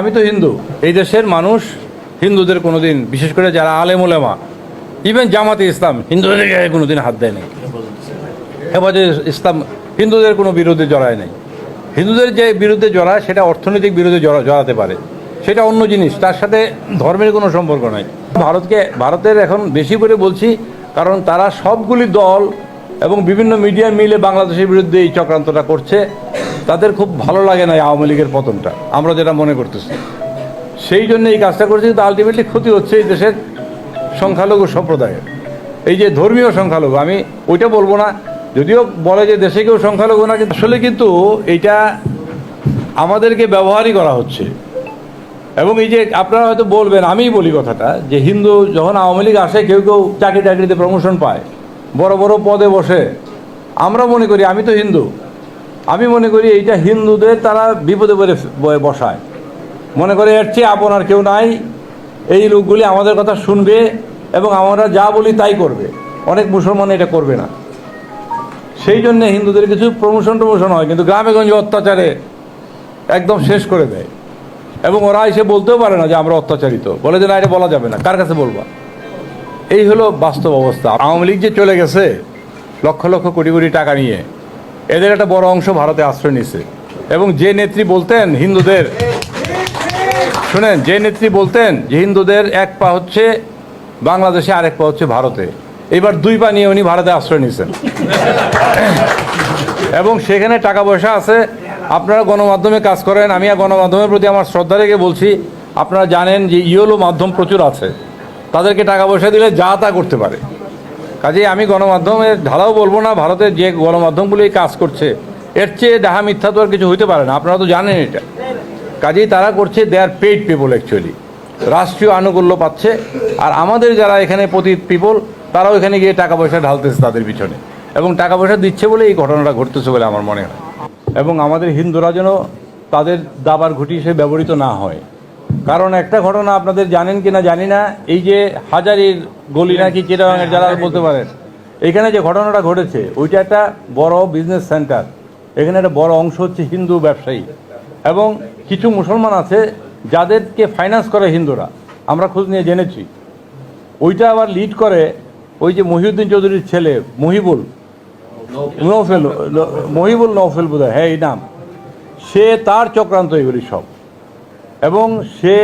আমি তো হিন্দু। এই দেশের মানুষ হিন্দুদের কোনোদিন, বিশেষ করে যারা আলেম ওলেমা ইভেন জামাতে ইসলাম হিন্দুদের কোনোদিন হাত দেয় নাই হেফাজতে ইসলাম হিন্দুদের কোনো বিরুদ্ধে জড়ায় নাই। হিন্দুদের যে বিরুদ্ধে জড়ায় সেটা অর্থনৈতিক বিরুদ্ধে জড়া, জড়াতে পারে। সেটা অন্য জিনিস, তার সাথে ধর্মের কোনো সম্পর্ক নাই। ভারতকে, ভারতের এখন বেশি করে বলছি, কারণ তারা সবগুলি দল এবং বিভিন্ন মিডিয়া মিলে বাংলাদেশের বিরুদ্ধে এই চক্রান্তটা করছে। তাদের খুব ভালো লাগে না আওয়ামী লীগের পতনটা। আমরা যেটা মনে করতেছি। সেই জন্য এই কাজটা করছে, কিন্তু আলটিমেটলি ক্ষতি হচ্ছে এই দেশের সংখ্যালঘু সম্প্রদায়ের। এই যে ধর্মীয় সংখ্যালঘু, আমি ওইটা বলব না, যদিও বলে যে দেশে কেউ সংখ্যালঘু না, কিন্তু আসলে কিন্তু এইটা আমাদেরকে ব্যবহারই করা হচ্ছে। এবং এই যে আপনারা হয়তো বলবেন, আমিই বলি কথাটা, যে হিন্দু যখন আওয়ামী লীগ আসে, কেউ কেউ চাকরি টাকরিতে প্রমোশন পায়, বড় বড় পদে বসে। আমরা মনে করি, আমি তো হিন্দু আমি মনে করি এইটা হিন্দুদের তারা বিপদে পড়ে বসায়। মনে করে এর চেয়ে আপন আর কেউ নাই। এই লোকগুলি আমাদের কথা শুনবে এবং আমরা যা বলি তাই করবে। অনেক মুসলমান এটা করবে না। সেই জন্য হিন্দুদের কিছু প্রমোশন টমোশন হয়, কিন্তু গ্রামে গঞ্জে অত্যাচারে একদম শেষ করে দেয়। এবং ওরা এসে বলতেও পারে না যে আমরা অত্যাচারিত। বলে যে না, এটা বলা যাবে না। কার কাছে বলবা? এই হলো বাস্তব অবস্থা। আওয়ামী লীগ যে চলে গেছে, লক্ষ লক্ষ কোটি কোটি টাকা নিয়ে এদের একটা বড় অংশ ভারতে আশ্রয় নিছে এবং যে নেত্রী বলতেন হিন্দুদের, শুনেন, যে নেত্রী বলতেন যে হিন্দুদের এক পা হচ্ছে বাংলাদেশে আরেক পা হচ্ছে ভারতে, এবার দুই পা নিয়ে উনি ভারতে আশ্রয় নিয়েছেন। এবং সেখানে টাকা পয়সা আছে, আপনারা গণমাধ্যমে কাজ করেন, আমি গণমাধ্যমের প্রতি আমার শ্রদ্ধা রেখে বলছি, আপনারা জানেন যে ইয়েলো মাধ্যম প্রচুর আছে, তাদেরকে টাকা পয়সা দিলে যা তা করতে পারে। কাজেই আমি গণমাধ্যমের ঢালাও বলব না, ভারতের যে গণমাধ্যমগুলি কাজ করছে, এর চেয়ে ডাহা মিথ্যা তো আর কিছু হইতে পারে না, আপনারা তো জানেন এটা। কাজেই তারা করছে they are paid people actually রাষ্ট্রীয় আনুকূল্য পাচ্ছে, আর আমাদের যারা এখানে প্রতি পিপল তারাও এখানে গিয়ে টাকা পয়সা ঢালতেছে তাদের পিছনে। এবং টাকা পয়সা দিচ্ছে বলে এই ঘটনাটা ঘটতেছে বলে আমার মনে হয়। এবং আমাদের হিন্দুরা যেন তাদের দাবার ঘুটি হিসেবে ব্যবহৃত না হয়। কারণ একটা ঘটনা আপনাদের জানেন কিনা জানি না, এই যে হাজারির গলি নাকি চিটাগাঙের যারা বলতে পারেন এখানে যে ঘটনাটা ঘটেছে, ওইটা একটা বড় বিজনেস সেন্টার এখানে একটা বড় অংশ হচ্ছে হিন্দু ব্যবসায়ী। এবং কিছু মুসলমান আছে যাদেরকে ফাইন্যান্স করে হিন্দুরা। আমরা খোঁজ নিয়ে জেনেছি। ওইটা আবার লিড করে ওই যে মহিউদ্দিন চৌধুরীর ছেলে, মহিবুল। নৌফেল মহিবুল নৌফেল বোধ হ্যাঁ এই নাম। সে তার চক্রান্ত এগুলি সব। এবং সে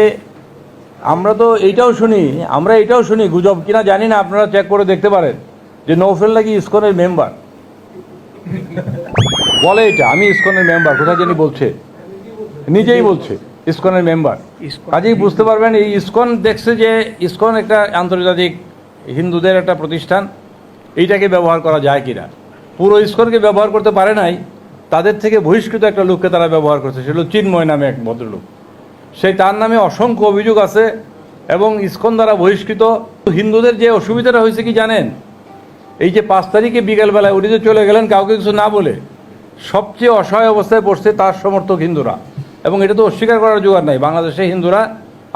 আমরা তো এইটাও শুনি আমরা এটাও শুনি গুজব কিনা জানি না আপনারা চেক করে দেখতে পারেন যে নৌফেল নাকি ইসকনের মেম্বার বলে এটা আমি ইসকনের মেম্বার কোথায় জানি বলছে। নিজেই বলছে ইসকনের মেম্বার কাজেই বুঝতে পারবেন এই ইসকন দেখছে যে ইসকন একটা আন্তর্জাতিক হিন্দুদের একটা প্রতিষ্ঠান এইটাকে ব্যবহার করা যায় কিনা। পুরো ইসকনকে ব্যবহার করতে পারে নাই তাদের থেকে বহিষ্কৃত একটা লোককে তারা ব্যবহার করছে সেটা হলো চিন্ময় নামে এক ভদ্রলোক। সেই তার নামে অসংখ্য অভিযোগ আছে এবং ইস্কন দ্বারা বহিষ্কৃত। হিন্দুদের যে অসুবিধাটা হয়েছে কি জানেন? এই যে পাঁচ তারিখে বিকেলবেলায় উনি যে চলে গেলেন, কাউকে কিছু না বলে সবচেয়ে অসহায় অবস্থায় পড়ছে তার সমর্থক হিন্দুরা। এবং এটা তো অস্বীকার করার জোগাড় নাই। বাংলাদেশে হিন্দুরা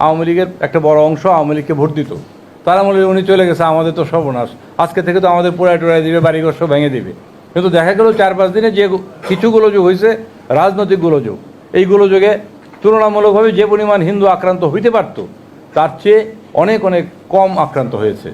আওয়ামী লীগের একটা বড় অংশ আওয়ামী লীগকে ভোট দিত। তারা মনে উনি চলে গেছে, আমাদের তো সর্বনাশ। আজকে থেকে তো আমাদের পোড়ায় টোড়ায় দিবে, বাড়িঘর সব ভেঙে দিবে। কিন্তু দেখা গেল চার পাঁচ দিনে যে কিছু গোলযোগ হয়েছে, রাজনৈতিক গোলযোগ। এই গোলযোগে তুলনামূলকভাবে যে পরিমাণ হিন্দু আক্রান্ত হইতে পারত তার চেয়ে অনেক অনেক কম আক্রান্ত হয়েছে।